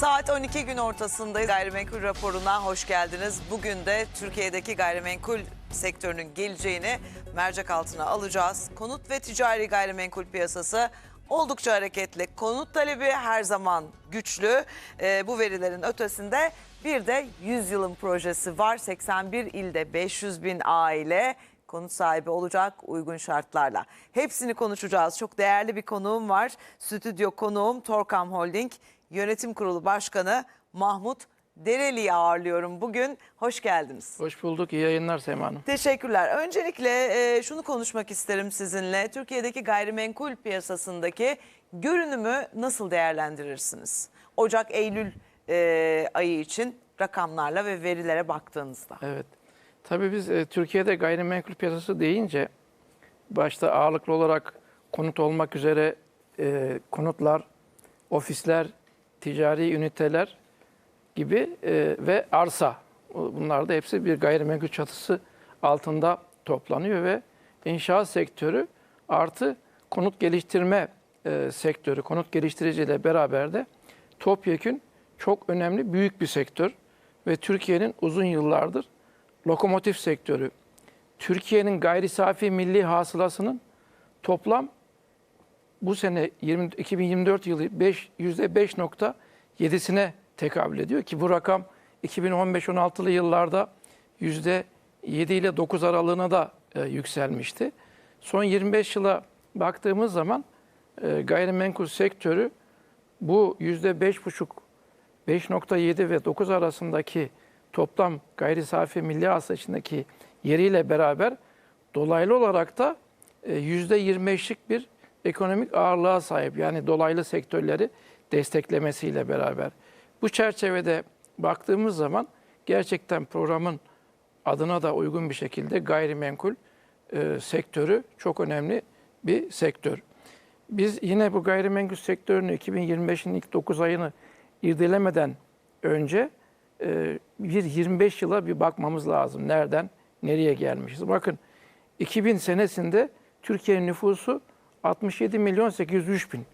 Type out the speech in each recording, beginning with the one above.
Saat 12 gün ortasındayız. Gayrimenkul raporuna hoş geldiniz. Bugün de Türkiye'deki gayrimenkul sektörünün geleceğini mercek altına alacağız. Konut ve ticari gayrimenkul piyasası oldukça hareketli. Konut talebi her zaman güçlü. Ee, bu verilerin ötesinde bir de 100 yılın projesi var. 81 ilde 500 bin aile konut sahibi olacak uygun şartlarla. Hepsini konuşacağız. Çok değerli bir konuğum var. Stüdyo konuğum Torkam Holding Yönetim Kurulu Başkanı Mahmut Dereli'yi ağırlıyorum bugün. Hoş geldiniz. Hoş bulduk. İyi yayınlar Sema Hanım. Teşekkürler. Öncelikle e, şunu konuşmak isterim sizinle. Türkiye'deki gayrimenkul piyasasındaki görünümü nasıl değerlendirirsiniz? Ocak-Eylül e, ayı için rakamlarla ve verilere baktığınızda. Evet. Tabii biz e, Türkiye'de gayrimenkul piyasası deyince başta ağırlıklı olarak konut olmak üzere e, konutlar, ofisler, ticari üniteler gibi e, ve arsa. Bunlar da hepsi bir gayrimenkul çatısı altında toplanıyor ve inşaat sektörü artı konut geliştirme e, sektörü, konut geliştiriciyle beraber de topyekün çok önemli büyük bir sektör ve Türkiye'nin uzun yıllardır lokomotif sektörü. Türkiye'nin gayri safi milli hasılasının toplam bu sene 20, 2024 yılı 5, %5.7'sine tekabül ediyor ki bu rakam 2015-16'lı yıllarda %7 ile 9 aralığına da e, yükselmişti. Son 25 yıla baktığımız zaman e, gayrimenkul sektörü bu %5,5 5.7 ve 9 arasındaki toplam gayri safi milli hasıla yeriyle beraber dolaylı olarak da e, %25'lik bir ekonomik ağırlığa sahip. Yani dolaylı sektörleri desteklemesiyle beraber. Bu çerçevede baktığımız zaman gerçekten programın adına da uygun bir şekilde gayrimenkul e, sektörü çok önemli bir sektör. Biz yine bu gayrimenkul sektörünü 2025'in ilk 9 ayını irdelemeden önce e, bir 25 yıla bir bakmamız lazım. Nereden nereye gelmişiz? Bakın 2000 senesinde Türkiye'nin nüfusu 67 milyon 803 bin.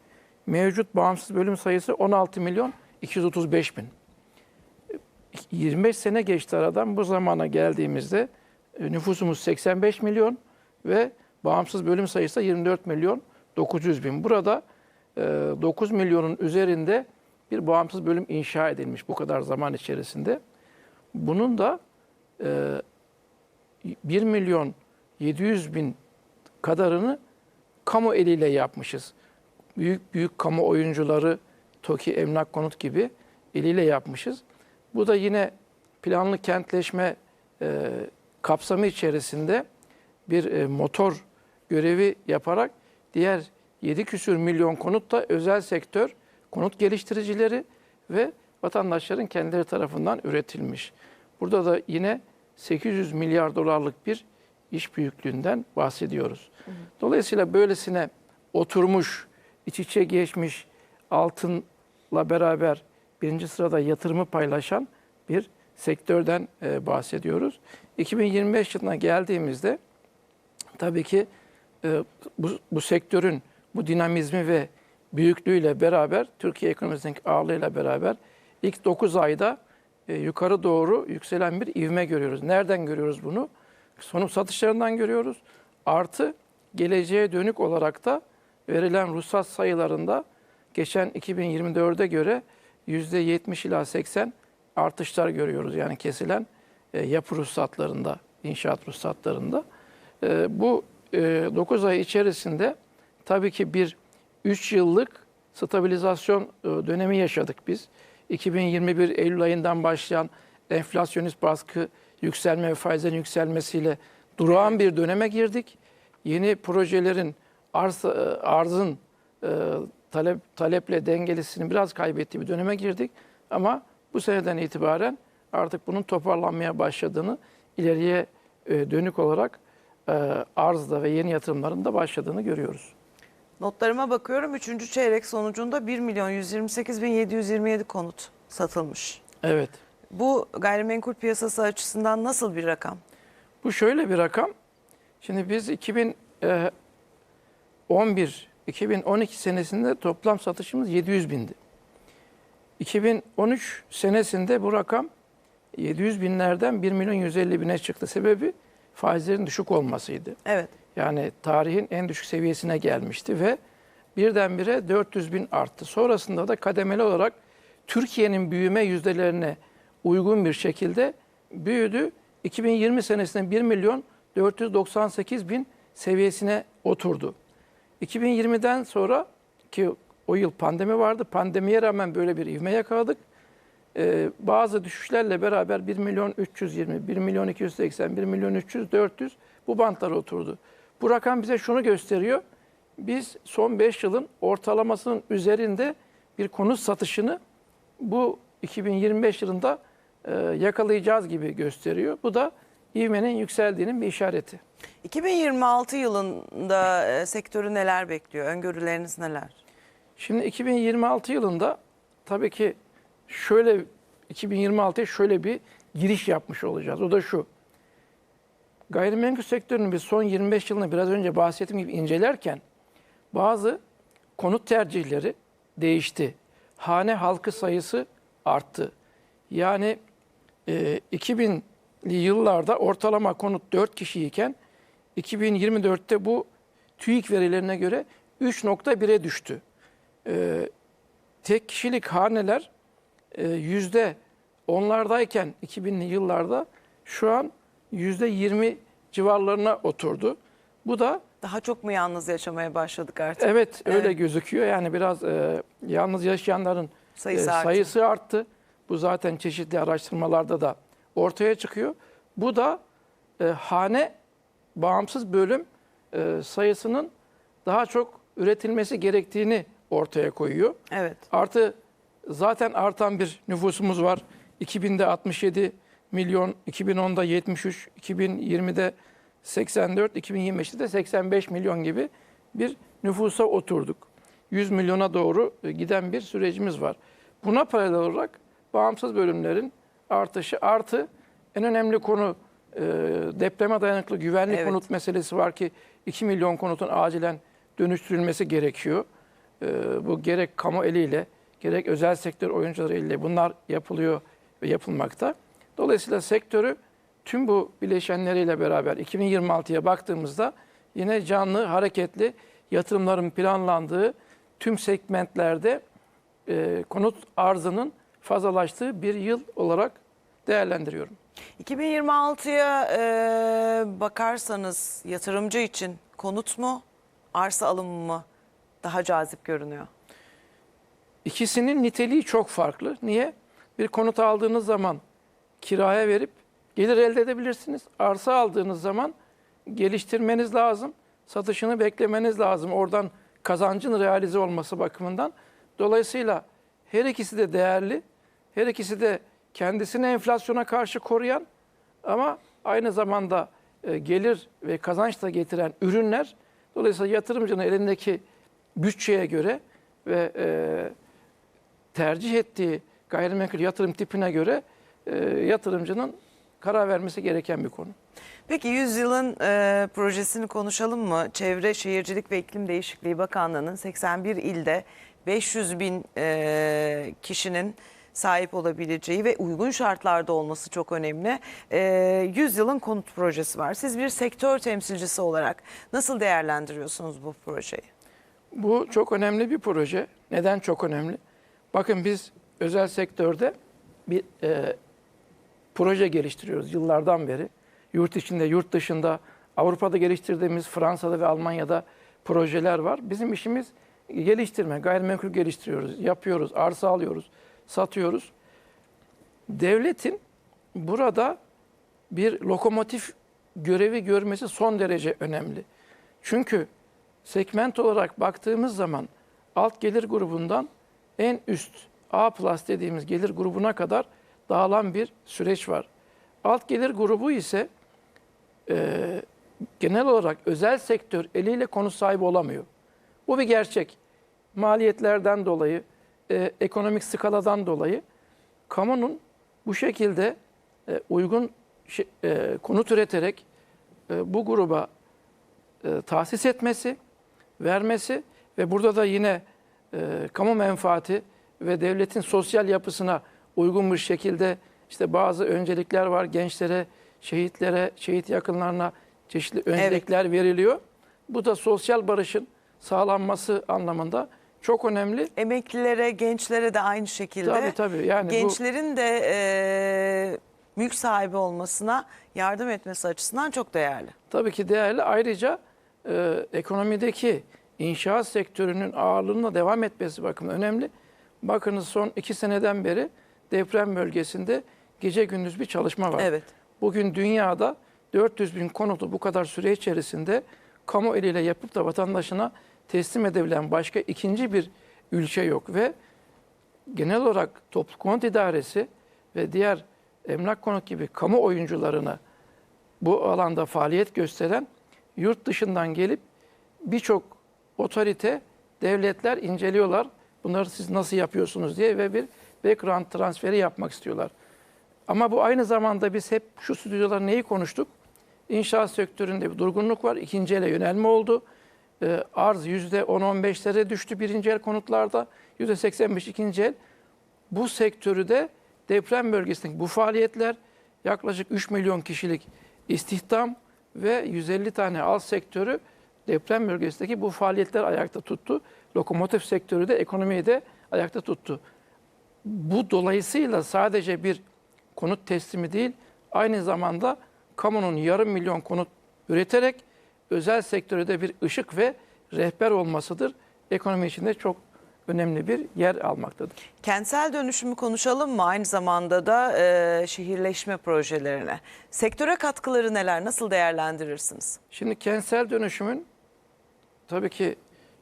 Mevcut bağımsız bölüm sayısı 16 milyon 235 bin. 25 sene geçti aradan bu zamana geldiğimizde e, nüfusumuz 85 milyon ve bağımsız bölüm sayısı 24 milyon 900 bin. Burada 9 milyonun üzerinde bir bağımsız bölüm inşa edilmiş bu kadar zaman içerisinde. Bunun da 1 milyon 700 bin kadarını kamu eliyle yapmışız. Büyük büyük kamu oyuncuları, TOKİ, Emlak Konut gibi eliyle yapmışız. Bu da yine planlı kentleşme e, kapsamı içerisinde bir e, motor görevi yaparak diğer 7 küsür milyon konut da özel sektör, konut geliştiricileri ve vatandaşların kendileri tarafından üretilmiş. Burada da yine 800 milyar dolarlık bir iş büyüklüğünden bahsediyoruz. Dolayısıyla böylesine oturmuş, iç içe geçmiş altınla beraber birinci sırada yatırımı paylaşan bir sektörden e, bahsediyoruz. 2025 yılına geldiğimizde tabii ki e, bu, bu sektörün bu dinamizmi ve büyüklüğüyle beraber Türkiye ekonomisinin ağırlığıyla beraber ilk 9 ayda e, yukarı doğru yükselen bir ivme görüyoruz. Nereden görüyoruz bunu? Sonum satışlarından görüyoruz. Artı geleceğe dönük olarak da verilen ruhsat sayılarında geçen 2024'e göre %70 ila 80 artışlar görüyoruz. Yani kesilen e, yapı ruhsatlarında, inşaat ruhsatlarında. E, bu e, 9 ay içerisinde tabii ki bir 3 yıllık stabilizasyon e, dönemi yaşadık biz. 2021 Eylül ayından başlayan enflasyonist baskı yükselme ve faizlerin yükselmesiyle durağan bir döneme girdik. Yeni projelerin arz, arzın e, talep taleple dengelisini biraz kaybettiği bir döneme girdik. Ama bu seneden itibaren artık bunun toparlanmaya başladığını, ileriye e, dönük olarak e, arzda ve yeni yatırımların da başladığını görüyoruz. Notlarıma bakıyorum. Üçüncü çeyrek sonucunda 1 milyon 128 bin 727 konut satılmış. Evet. Bu gayrimenkul piyasası açısından nasıl bir rakam? Bu şöyle bir rakam. Şimdi biz 2011 2012 senesinde toplam satışımız 700 bindi. 2013 senesinde bu rakam 700 binlerden 1 milyon 150 bine çıktı. Sebebi faizlerin düşük olmasıydı. Evet. Yani tarihin en düşük seviyesine gelmişti ve birdenbire 400 bin arttı. Sonrasında da kademeli olarak Türkiye'nin büyüme yüzdelerine uygun bir şekilde büyüdü. 2020 senesinde 1 milyon 498 bin seviyesine oturdu. 2020'den sonra ki o yıl pandemi vardı. Pandemiye rağmen böyle bir ivme yakaladık. Ee, bazı düşüşlerle beraber 1 milyon 320, 1 milyon 280, 1 milyon 300, 400 bu bantlara oturdu. Bu rakam bize şunu gösteriyor. Biz son 5 yılın ortalamasının üzerinde bir konut satışını bu 2025 yılında e, yakalayacağız gibi gösteriyor. Bu da ivmenin yükseldiğinin bir işareti. 2026 yılında e, sektörü neler bekliyor? Öngörüleriniz neler? Şimdi 2026 yılında tabii ki şöyle 2026'ya şöyle bir giriş yapmış olacağız. O da şu. Gayrimenkul sektörünün biz son 25 yılını biraz önce bahsettiğim gibi incelerken bazı konut tercihleri değişti. Hane halkı sayısı arttı. Yani e, 2000'li yıllarda ortalama konut 4 kişiyken 2024'te bu TÜİK verilerine göre 3.1'e düştü. E, tek kişilik haneler e, yüzde onlardayken 2000'li yıllarda şu an yüzde 20 civarlarına oturdu. Bu da Daha çok mu yalnız yaşamaya başladık artık? evet öyle Evet. gözüküyor. Yani biraz e, yalnız yaşayanların Sayısı e, arttı. sayısı arttı. Bu zaten çeşitli araştırmalarda da ortaya çıkıyor. Bu da e, hane bağımsız bölüm e, sayısının daha çok üretilmesi gerektiğini ortaya koyuyor. Evet. Artı zaten artan bir nüfusumuz var. 2000'de 67 milyon, 2010'da 73, 2020'de 84, 2025'te de 85 milyon gibi bir nüfusa oturduk. 100 milyona doğru e, giden bir sürecimiz var. Buna paralel olarak bağımsız bölümlerin artışı artı en önemli konu e, depreme dayanıklı güvenlik Evet. konut meselesi var ki 2 milyon konutun acilen dönüştürülmesi gerekiyor. E, bu gerek kamu eliyle gerek özel sektör oyuncuları eliyle bunlar yapılıyor ve yapılmakta. Dolayısıyla sektörü tüm bu bileşenleriyle beraber 2026'ya baktığımızda yine canlı, hareketli yatırımların planlandığı tüm segmentlerde e, konut arzının fazlalaştığı bir yıl olarak değerlendiriyorum. 2026'ya e, bakarsanız yatırımcı için konut mu, arsa alımı mı daha cazip görünüyor? İkisinin niteliği çok farklı. Niye? Bir konut aldığınız zaman kiraya verip gelir elde edebilirsiniz. Arsa aldığınız zaman geliştirmeniz lazım. Satışını beklemeniz lazım. Oradan kazancın realize olması bakımından. Dolayısıyla her ikisi de değerli. Her ikisi de kendisini enflasyona karşı koruyan ama aynı zamanda e, gelir ve kazanç da getiren ürünler. Dolayısıyla yatırımcının elindeki bütçeye göre ve e, tercih ettiği gayrimenkul yatırım tipine göre e, yatırımcının karar vermesi gereken bir konu. Peki 100 yılın e, projesini konuşalım mı? Çevre, Şehircilik ve İklim Değişikliği Bakanlığı'nın 81 ilde 500 bin e, kişinin sahip olabileceği ve uygun şartlarda olması çok önemli. E, 100 yılın konut projesi var. Siz bir sektör temsilcisi olarak nasıl değerlendiriyorsunuz bu projeyi? Bu çok önemli bir proje. Neden çok önemli? Bakın biz özel sektörde bir e, proje geliştiriyoruz yıllardan beri. Yurt içinde, yurt dışında, Avrupa'da geliştirdiğimiz, Fransa'da ve Almanya'da projeler var. Bizim işimiz geliştirme, gayrimenkul geliştiriyoruz, yapıyoruz, arsa alıyoruz, satıyoruz. Devletin burada bir lokomotif görevi görmesi son derece önemli. Çünkü segment olarak baktığımız zaman alt gelir grubundan en üst A plus dediğimiz gelir grubuna kadar dağılan bir süreç var. Alt gelir grubu ise e, genel olarak özel sektör eliyle konut sahibi olamıyor. Bu bir gerçek. Maliyetlerden dolayı, e, ekonomik skaladan dolayı kamunun bu şekilde e, uygun şe- e, konut üreterek e, bu gruba e, tahsis etmesi, vermesi ve burada da yine e, kamu menfaati ve devletin sosyal yapısına uygun bir şekilde işte bazı öncelikler var gençlere, şehitlere, şehit yakınlarına çeşitli öncelikler veriliyor. Bu da sosyal barışın sağlanması anlamında çok önemli. Emeklilere, gençlere de aynı şekilde. Tabii tabii yani bu Gençlerin de e, mülk sahibi olmasına yardım etmesi açısından çok değerli. tabii ki değerli. Ayrıca e, ekonomideki inşaat sektörünün ağırlığına devam etmesi bakımından önemli. Bakınız son iki seneden beri deprem bölgesinde gece gündüz bir çalışma var. Evet. Bugün dünyada 400 bin konutu bu kadar süre içerisinde kamu eliyle yapıp da vatandaşına teslim edebilen başka ikinci bir ülke yok ve genel olarak toplu konut idaresi ve diğer emlak konut gibi kamu oyuncularını bu alanda faaliyet gösteren yurt dışından gelip birçok otorite, devletler inceliyorlar. Bunları siz nasıl yapıyorsunuz diye ve bir background transferi yapmak istiyorlar. Ama bu aynı zamanda biz hep şu stüdyoda neyi konuştuk? İnşaat sektöründe bir durgunluk var. İkinci ele yönelme oldu. Ee, arz %10-15'lere düştü birinci el konutlarda. %85 ikinci el. Bu sektörü de deprem bölgesindeki bu faaliyetler yaklaşık 3 milyon kişilik istihdam ve 150 tane alt sektörü deprem bölgesindeki bu faaliyetler ayakta tuttu. Lokomotif sektörü de ekonomiyi de ayakta tuttu. Bu dolayısıyla sadece bir konut teslimi değil, aynı zamanda kamunun yarım milyon konut üreterek özel sektöre de bir ışık ve rehber olmasıdır. Ekonomi içinde çok önemli bir yer almaktadır. Kentsel dönüşümü konuşalım mı? Aynı zamanda da e, şehirleşme projelerine. Sektöre katkıları neler? Nasıl değerlendirirsiniz? Şimdi kentsel dönüşümün tabii ki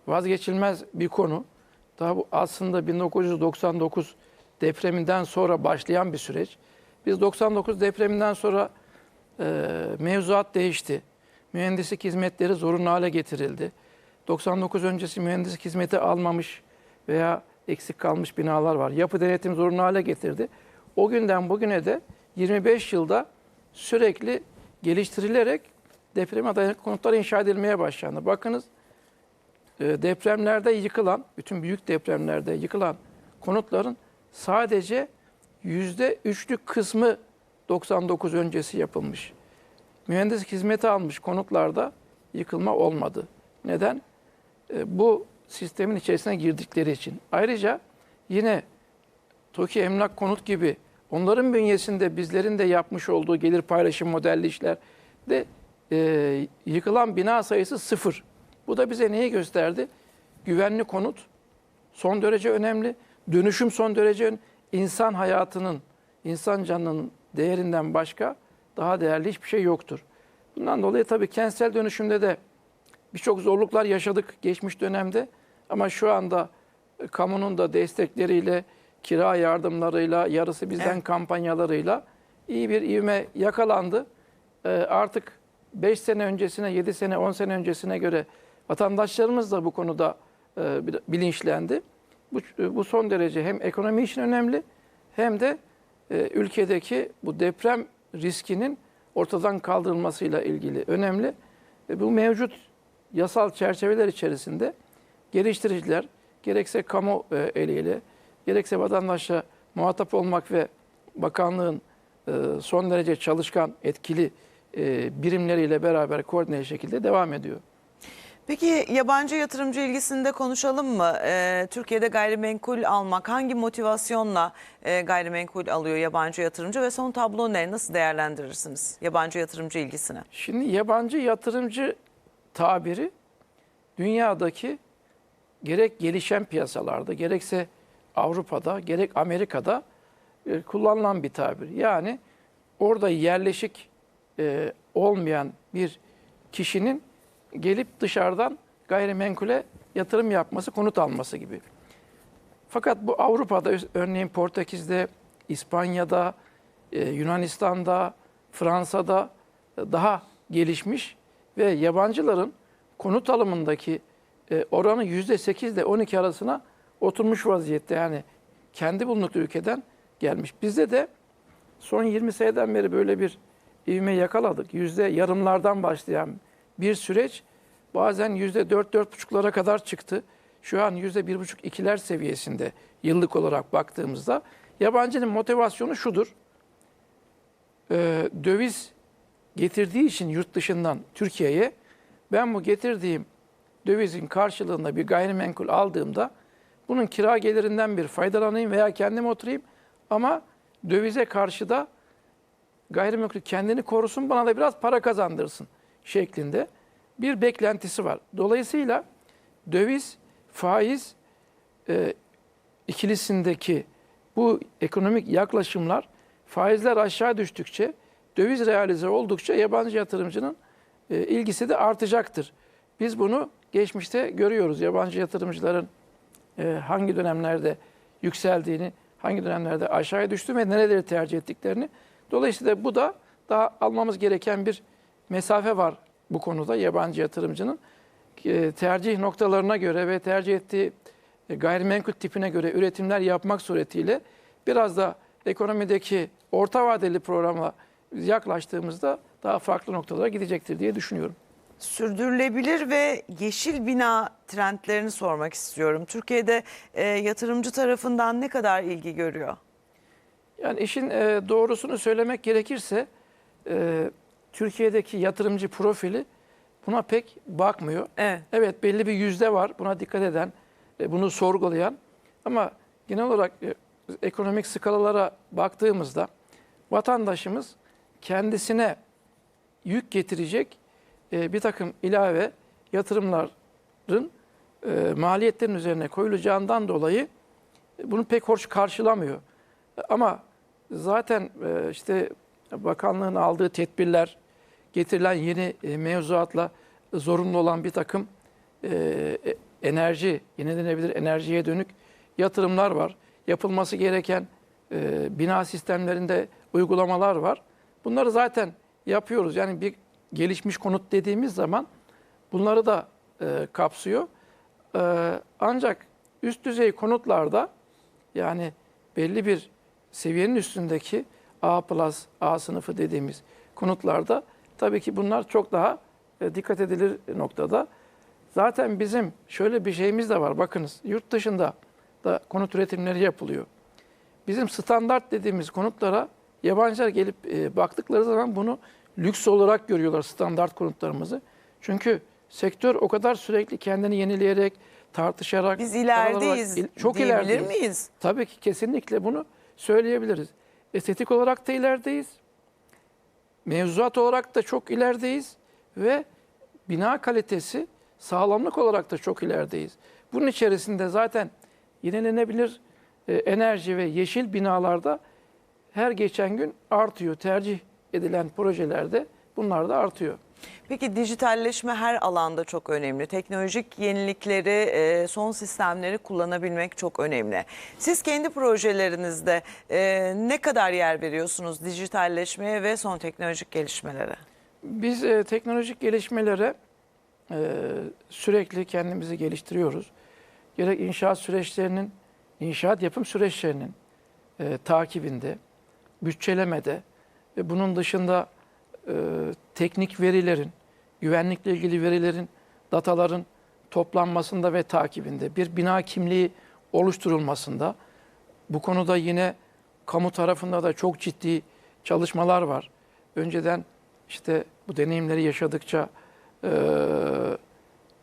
vazgeçilmez bir konu. Daha bu aslında 1999 depreminden sonra başlayan bir süreç. Biz 99 depreminden sonra e, mevzuat değişti. Mühendislik hizmetleri zorunlu hale getirildi. 99 öncesi mühendislik hizmeti almamış veya eksik kalmış binalar var. Yapı denetim zorunlu hale getirdi. O günden bugüne de 25 yılda sürekli geliştirilerek depreme dayanıklı konutlar inşa edilmeye başlandı. Bakınız e, depremlerde yıkılan, bütün büyük depremlerde yıkılan konutların sadece yüzde üçlük kısmı 99 öncesi yapılmış. Mühendislik hizmeti almış konutlarda yıkılma olmadı. Neden? E, Bu sistemin içerisine girdikleri için. Ayrıca yine TOKİ Emlak Konut gibi onların bünyesinde bizlerin de yapmış olduğu gelir paylaşım modelli işler de e, yıkılan bina sayısı sıfır. Bu da bize neyi gösterdi? Güvenli konut son derece önemli. Dönüşüm son derece önemli. İnsan hayatının, insan canının değerinden başka daha değerli hiçbir şey yoktur. Bundan dolayı tabii kentsel dönüşümde de birçok zorluklar yaşadık geçmiş dönemde. Ama şu anda e, kamunun da destekleriyle, kira yardımlarıyla, yarısı bizden Evet. kampanyalarıyla iyi bir ivme yakalandı. Ee, artık 5 sene öncesine, 7 sene, 10 sene öncesine göre vatandaşlarımız da bu konuda e, bilinçlendi. Bu, bu son derece hem ekonomi için önemli hem de e, ülkedeki bu deprem riskinin ortadan kaldırılmasıyla ilgili önemli. Ve bu mevcut yasal çerçeveler içerisinde geliştiriciler gerekse kamu e, eliyle gerekse vatandaşla muhatap olmak ve bakanlığın e, son derece çalışkan, etkili e, birimleriyle beraber koordine şekilde devam ediyor. Peki yabancı yatırımcı ilgisinde konuşalım mı? Ee, Türkiye'de gayrimenkul almak hangi motivasyonla e, gayrimenkul alıyor yabancı yatırımcı ve son tablo ne? Nasıl değerlendirirsiniz yabancı yatırımcı ilgisini? Şimdi yabancı yatırımcı tabiri dünyadaki gerek gelişen piyasalarda gerekse Avrupa'da gerek Amerika'da e, kullanılan bir tabir. Yani orada yerleşik e, olmayan bir kişinin gelip dışarıdan gayrimenkule yatırım yapması, konut alması gibi. Fakat bu Avrupa'da örneğin Portekiz'de, İspanya'da, e, Yunanistan'da, Fransa'da e, daha gelişmiş ve yabancıların konut alımındaki e, oranı %8 ile 12 arasına oturmuş vaziyette. Yani kendi bulundukları ülkeden gelmiş. Bizde de son 20 seneden beri böyle bir ivme yakaladık. Yüzde yarımlardan başlayan bir süreç bazen yüzde 4-4,5'lara kadar çıktı. şu an yüzde bir buçuk ikiler seviyesinde yıllık olarak baktığımızda yabancının motivasyonu şudur. Ee, döviz getirdiği için yurt dışından Türkiye'ye ben bu getirdiğim dövizin karşılığında bir gayrimenkul aldığımda bunun kira gelirinden bir faydalanayım veya kendim oturayım ama dövize karşı da gayrimenkul kendini korusun bana da biraz para kazandırsın şeklinde bir beklentisi var. Dolayısıyla döviz, faiz e, ikilisindeki bu ekonomik yaklaşımlar faizler aşağı düştükçe döviz realize oldukça yabancı yatırımcının e, ilgisi de artacaktır. Biz bunu geçmişte görüyoruz. Yabancı yatırımcıların e, hangi dönemlerde yükseldiğini, hangi dönemlerde aşağıya düştüğünü ve nereleri tercih ettiklerini. Dolayısıyla bu da daha almamız gereken bir mesafe var bu konuda yabancı yatırımcının. E, tercih noktalarına göre ve tercih ettiği e, gayrimenkul tipine göre üretimler yapmak suretiyle biraz da ekonomideki orta vadeli programla yaklaştığımızda daha farklı noktalara gidecektir diye düşünüyorum. Sürdürülebilir ve yeşil bina trendlerini sormak istiyorum. Türkiye'de e, yatırımcı tarafından ne kadar ilgi görüyor? Yani işin e, doğrusunu söylemek gerekirse e, Türkiye'deki yatırımcı profili buna pek bakmıyor. Evet. Evet belli bir yüzde var buna dikkat eden, bunu sorgulayan ama genel olarak e, ekonomik skalalara baktığımızda vatandaşımız kendisine yük getirecek e, bir takım ilave yatırımların e, maliyetlerin üzerine koyulacağından dolayı bunu pek hoş karşılamıyor. Ama zaten işte bakanlığın aldığı tedbirler, getirilen yeni e, mevzuatla zorunlu olan bir takım e, e, enerji, yenilenebilir enerjiye dönük yatırımlar var. Yapılması gereken bina sistemlerinde uygulamalar var. Bunları zaten yapıyoruz. Yani bir gelişmiş konut dediğimiz zaman bunları da kapsıyor. Ancak üst düzey konutlarda yani belli bir seviyenin üstündeki A+, A sınıfı dediğimiz konutlarda tabii ki bunlar çok daha e, dikkat edilir noktada. Zaten bizim şöyle bir şeyimiz de var. Bakınız yurt dışında da konut üretimleri yapılıyor. Bizim standart dediğimiz konutlara yabancılar gelip e, baktıkları zaman bunu lüks olarak görüyorlar standart konutlarımızı. Çünkü sektör o kadar sürekli kendini yenileyerek, tartışarak, Biz ilerideyiz alarak- çok diyebilir ilerideyiz. miyiz? Tabii ki kesinlikle bunu söyleyebiliriz. Estetik olarak da ilerideyiz. Mevzuat olarak da çok ilerideyiz ve bina kalitesi, sağlamlık olarak da çok ilerideyiz. Bunun içerisinde zaten yenilenebilir e, enerji ve yeşil binalarda her geçen gün artıyor. Tercih edilen projelerde bunlar da artıyor. Peki dijitalleşme her alanda çok önemli. Teknolojik yenilikleri, e, son sistemleri kullanabilmek çok önemli. Siz kendi projelerinizde e, ne kadar yer veriyorsunuz dijitalleşmeye ve son teknolojik gelişmelere? Biz e, teknolojik gelişmelere sürekli kendimizi geliştiriyoruz. Gerek inşaat süreçlerinin, inşaat yapım süreçlerinin takibinde, bütçelemede ve bunun dışında e, teknik verilerin, güvenlikle ilgili verilerin, dataların toplanmasında ve takibinde, bir bina kimliği oluşturulmasında, bu konuda yine kamu tarafında da çok ciddi çalışmalar var. Önceden işte bu deneyimleri yaşadıkça e,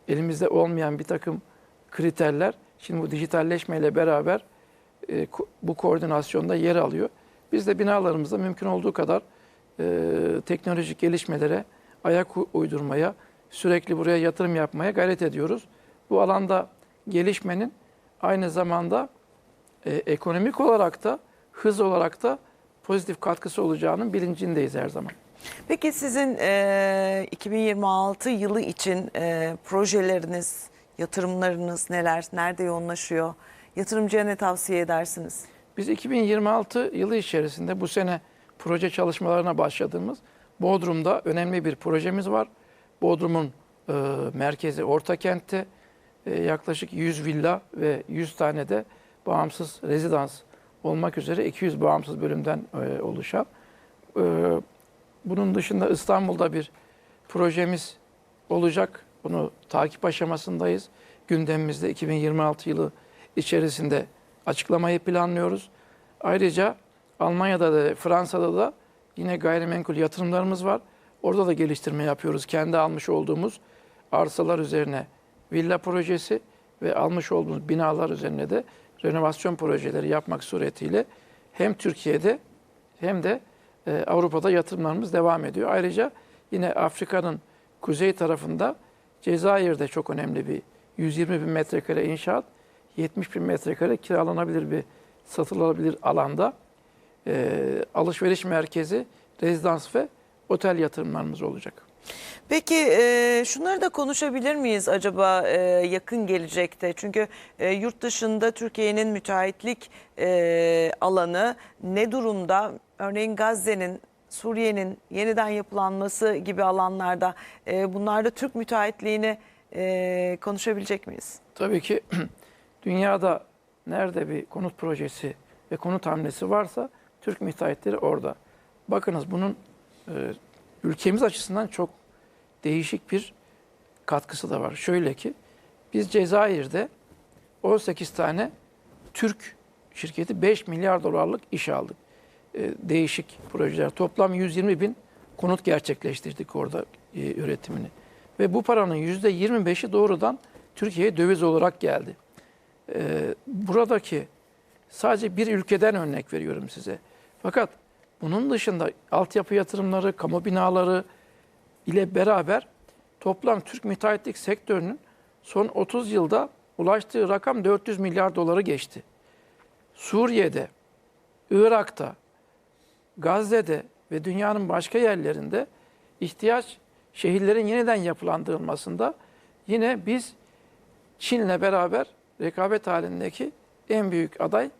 elimizde olmayan bir takım kriterler şimdi bu dijitalleşmeyle beraber e, bu koordinasyonda yer alıyor. Biz de binalarımızda mümkün olduğu kadar e, teknolojik gelişmelere ayak uydurmaya, sürekli buraya yatırım yapmaya gayret ediyoruz. Bu alanda gelişmenin aynı zamanda e, ekonomik olarak da hız olarak da pozitif katkısı olacağının bilincindeyiz her zaman. Peki sizin e, 2026 yılı için e, projeleriniz, yatırımlarınız neler, nerede yoğunlaşıyor? Yatırımcıya ne tavsiye edersiniz? Biz 2026 yılı içerisinde bu sene proje çalışmalarına başladığımız Bodrum'da önemli bir projemiz var. Bodrum'un e, merkezi Ortakent'te e, yaklaşık 100 villa ve 100 tane de bağımsız rezidans olmak üzere 200 bağımsız bölümden e, oluşan. E, bunun dışında İstanbul'da bir projemiz olacak. Bunu takip aşamasındayız. gündemimizde 2026 yılı içerisinde açıklamayı planlıyoruz. Ayrıca Almanya'da da Fransa'da da yine gayrimenkul yatırımlarımız var. Orada da geliştirme yapıyoruz. Kendi almış olduğumuz arsalar üzerine villa projesi ve almış olduğumuz binalar üzerine de renovasyon projeleri yapmak suretiyle hem Türkiye'de hem de e, Avrupa'da yatırımlarımız devam ediyor. Ayrıca yine Afrika'nın kuzey tarafında Cezayir'de çok önemli bir 120 bin metrekare inşaat, 70 bin metrekare kiralanabilir bir satılabilir alanda e, alışveriş merkezi, rezidans ve otel yatırımlarımız olacak. Peki e, şunları da konuşabilir miyiz acaba e, yakın gelecekte? Çünkü e, yurt dışında Türkiye'nin müteahhitlik e, alanı ne durumda? Örneğin Gazze'nin, Suriye'nin yeniden yapılanması gibi alanlarda e, bunlarda Türk müteahhitliğini e, konuşabilecek miyiz? Tabii ki dünyada nerede bir konut projesi ve konut hamlesi varsa Türk müteahhitleri orada. Bakınız bunun e, ülkemiz açısından çok değişik bir katkısı da var. Şöyle ki biz Cezayir'de 18 tane Türk şirketi 5 milyar dolarlık iş aldık. E, değişik projeler. Toplam 120 bin konut gerçekleştirdik orada e, üretimini. Ve bu paranın %25'i doğrudan Türkiye'ye döviz olarak geldi. E, buradaki sadece bir ülkeden örnek veriyorum size. Fakat bunun dışında altyapı yatırımları, kamu binaları ile beraber toplam Türk müteahhitlik sektörünün son 30 yılda ulaştığı rakam 400 milyar doları geçti. Suriye'de, Irak'ta, Gazze'de ve dünyanın başka yerlerinde ihtiyaç şehirlerin yeniden yapılandırılmasında yine biz Çin'le beraber rekabet halindeki en büyük aday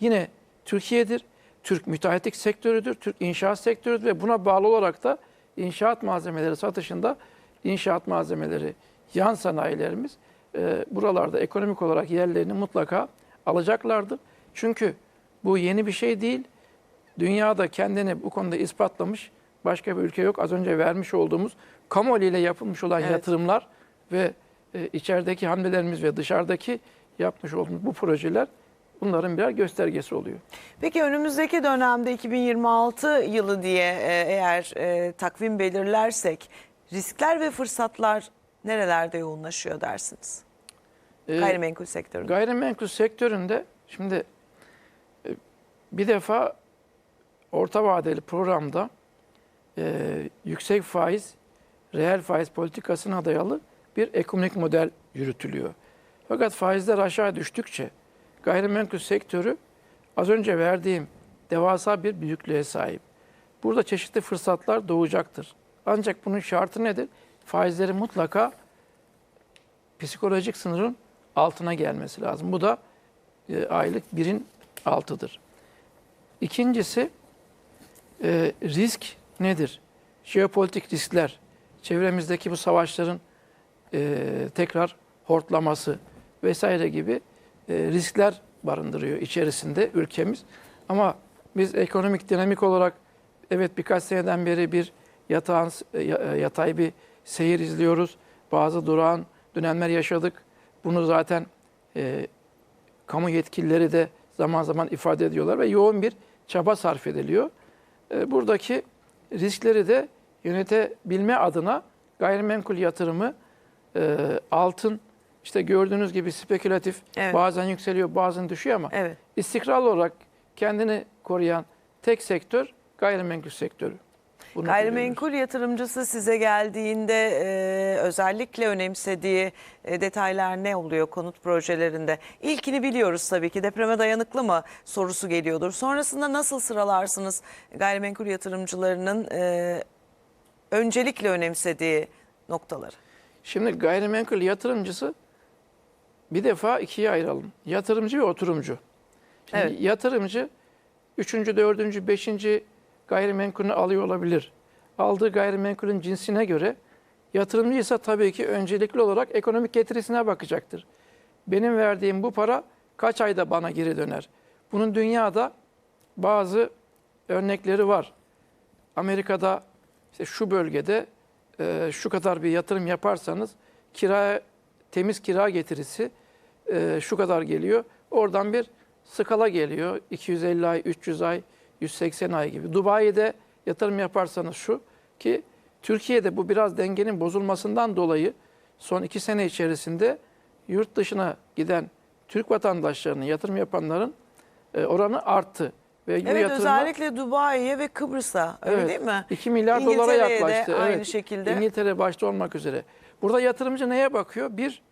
yine Türkiye'dir. Türk müteahhitlik sektörüdür, Türk inşaat sektörüdür ve buna bağlı olarak da inşaat malzemeleri satışında inşaat malzemeleri, yan sanayilerimiz e, buralarda ekonomik olarak yerlerini mutlaka alacaklardır. Çünkü bu yeni bir şey değil. Dünyada kendini bu konuda ispatlamış başka bir ülke yok. Az önce vermiş olduğumuz kamuoyu ile yapılmış olan Evet. yatırımlar ve e, içerideki hamlelerimiz ve dışarıdaki yapmış olduğumuz bu projeler bunların birer göstergesi oluyor. Peki önümüzdeki dönemde 2026 yılı diye e, eğer e, takvim belirlersek riskler ve fırsatlar nerelerde yoğunlaşıyor dersiniz? Ee, Gayrimenkul sektöründe. Gayrimenkul sektöründe şimdi e, bir defa orta vadeli programda e, yüksek faiz, reel faiz politikasına dayalı bir ekonomik model yürütülüyor. Fakat faizler aşağı düştükçe gayrimenkul sektörü az önce verdiğim devasa bir büyüklüğe sahip. Burada çeşitli fırsatlar doğacaktır. Ancak bunun şartı nedir? Faizleri mutlaka psikolojik sınırın altına gelmesi lazım. Bu da e, aylık birin altıdır. İkincisi e, risk nedir? Jeopolitik riskler, çevremizdeki bu savaşların e, tekrar hortlaması vesaire gibi riskler barındırıyor içerisinde ülkemiz. Ama biz ekonomik dinamik olarak evet birkaç seneden beri bir yatağın, e, e, yatay bir seyir izliyoruz. Bazı durağan dönemler yaşadık. Bunu zaten e, kamu yetkilileri de zaman zaman ifade ediyorlar ve yoğun bir çaba sarf ediliyor. E, buradaki riskleri de yönetebilme adına gayrimenkul yatırımı, e, altın, işte gördüğünüz gibi spekülatif, Evet. bazen yükseliyor, bazen düşüyor ama Evet. istikrarlı olarak kendini koruyan tek sektör gayrimenkul sektörü. Bunu Gayrimenkul yatırımcısı size geldiğinde e, özellikle önemsediği e, detaylar ne oluyor konut projelerinde? İlkini biliyoruz tabii ki depreme dayanıklı mı sorusu geliyordur. Sonrasında nasıl sıralarsınız gayrimenkul yatırımcılarının e, öncelikle önemsediği noktaları? Şimdi gayrimenkul yatırımcısı bir defa ikiye ayıralım. Yatırımcı ve oturumcu. Şimdi Evet. yatırımcı üçüncü, dördüncü, beşinci gayrimenkulünü alıyor olabilir. Aldığı gayrimenkulün cinsine göre yatırımcı ise tabii ki öncelikli olarak ekonomik getirisine bakacaktır. Benim verdiğim bu para kaç ayda bana geri döner? Bunun dünyada bazı örnekleri var. Amerika'da işte şu bölgede e, şu kadar bir yatırım yaparsanız kiraya temiz kira getirisi e, şu kadar geliyor. Oradan bir skala geliyor. 250 ay, 300 ay, 180 ay gibi. Dubai'de yatırım yaparsanız şu ki Türkiye'de bu biraz dengenin bozulmasından dolayı son iki sene içerisinde yurt dışına giden Türk vatandaşlarının, yatırım yapanların e, oranı arttı. Ve bu Evet yatırımlar- özellikle Dubai'ye ve Kıbrıs'a öyle Evet, değil mi? 2 milyar dolara İngiltere'ye de yaklaştı. aynı evet. şekilde. İngiltere başta olmak üzere. Burada yatırımcı neye bakıyor? Bir,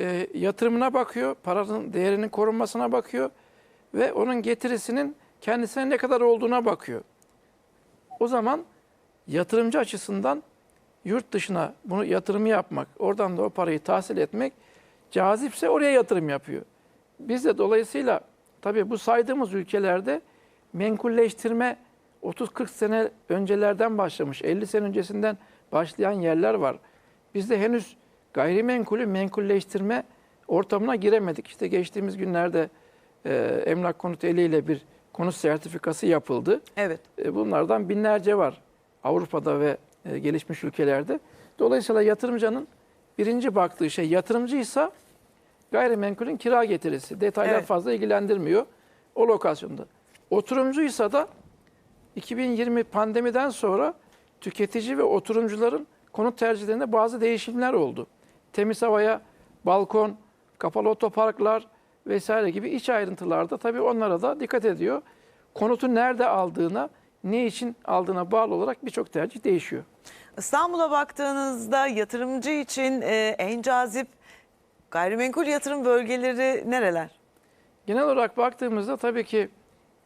e, yatırımına bakıyor, paranın değerinin korunmasına bakıyor ve onun getirisinin kendisine ne kadar olduğuna bakıyor. O zaman yatırımcı açısından yurt dışına bunu yatırımı yapmak, oradan da o parayı tahsil etmek cazipse oraya yatırım yapıyor. Biz de dolayısıyla tabii bu saydığımız ülkelerde menkulleştirme 30-40 sene öncelerden başlamış, 50 sene öncesinden başlayan yerler var. Biz de henüz gayrimenkulü menkulleştirme ortamına giremedik. İşte geçtiğimiz günlerde e, emlak konut eliyle bir konut sertifikası yapıldı. Evet. E, Bunlardan binlerce var Avrupa'da ve e, gelişmiş ülkelerde. Dolayısıyla yatırımcının birinci baktığı şey yatırımcıysa gayrimenkulün kira getirisi. Detaylar Evet. fazla ilgilendirmiyor o lokasyonda. Oturumcuysa da 2020 pandemiden sonra tüketici ve oturumcuların konut tercihlerinde bazı değişimler oldu. Temiz havaya, balkon, kapalı otoparklar vesaire gibi iç ayrıntılarda tabii onlara da dikkat ediyor. Konutu nerede aldığına, ne için aldığına bağlı olarak birçok tercih değişiyor. İstanbul'a baktığınızda yatırımcı için e, en cazip gayrimenkul yatırım bölgeleri nereler? Genel olarak baktığımızda tabii ki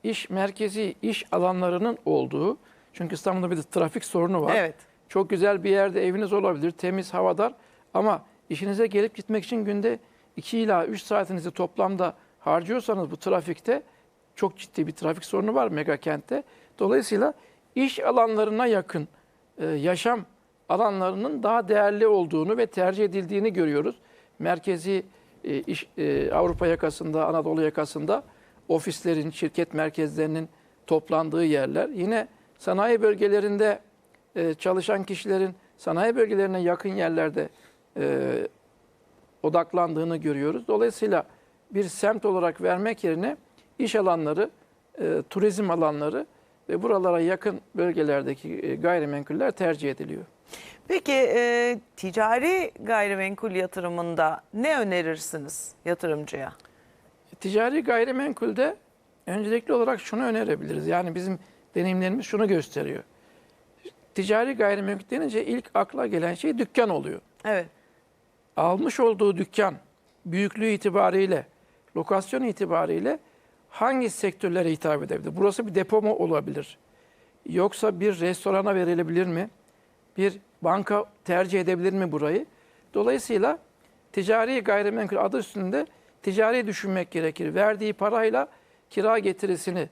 iş merkezi iş alanlarının olduğu, çünkü İstanbul'da bir de trafik sorunu var. Evet. Çok güzel bir yerde eviniz olabilir, temiz, havadar ama işinize gelip gitmek için günde 2 ila 3 saatinizi toplamda harcıyorsanız bu trafikte çok ciddi bir trafik sorunu var mega kentte. Dolayısıyla iş alanlarına yakın e, yaşam alanlarının daha değerli olduğunu ve tercih edildiğini görüyoruz. Merkezi e, iş, e, Avrupa yakasında, Anadolu yakasında ofislerin, şirket merkezlerinin toplandığı yerler. Yine sanayi bölgelerinde e, çalışan kişilerin sanayi bölgelerine yakın yerlerde e, odaklandığını görüyoruz. Dolayısıyla bir semt olarak vermek yerine iş alanları, e, turizm alanları ve buralara yakın bölgelerdeki e, gayrimenkuller tercih ediliyor. Peki e, ticari gayrimenkul yatırımında ne önerirsiniz yatırımcıya? Ticari gayrimenkulde öncelikli olarak şunu önerebiliriz. Yani bizim deneyimlerimiz şunu gösteriyor. Ticari gayrimenkul denince ilk akla gelen şey dükkan oluyor. Evet. Almış olduğu dükkan büyüklüğü itibariyle, lokasyon itibariyle hangi sektörlere hitap edebilir? Burası bir depo mu olabilir? Yoksa bir restorana verilebilir mi? Bir banka tercih edebilir mi burayı? Dolayısıyla ticari gayrimenkul adı üstünde ticari düşünmek gerekir. Verdiği parayla kira getirisini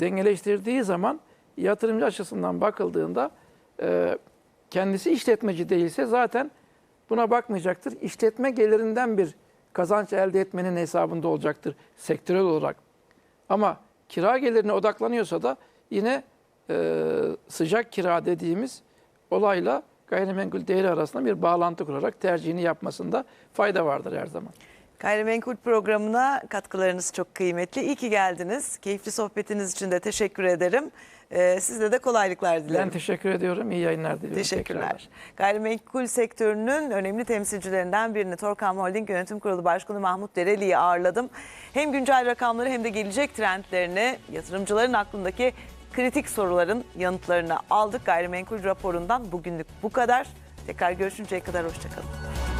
dengeleştirdiği zaman yatırımcı açısından bakıldığında kendisi işletmeci değilse zaten buna bakmayacaktır. İşletme gelirinden bir kazanç elde etmenin hesabında olacaktır sektörel olarak. Ama kira gelirine odaklanıyorsa da yine e, sıcak kira dediğimiz olayla gayrimenkul değeri arasında bir bağlantı kurarak tercihini yapmasında fayda vardır her zaman. Gayrimenkul programına katkılarınız çok kıymetli. İyi ki geldiniz. Keyifli sohbetiniz için de teşekkür ederim. E, size de kolaylıklar dilerim. Ben teşekkür ediyorum. İyi yayınlar diliyorum. Teşekkürler. tekrardan. Gayrimenkul sektörünün önemli temsilcilerinden birini Torkam Holding Yönetim Kurulu Başkanı Mahmut Dereli'yi ağırladım. Hem güncel rakamları hem de gelecek trendlerini yatırımcıların aklındaki kritik soruların yanıtlarını aldık. Gayrimenkul raporundan bugünlük bu kadar. Tekrar görüşünceye kadar hoşçakalın.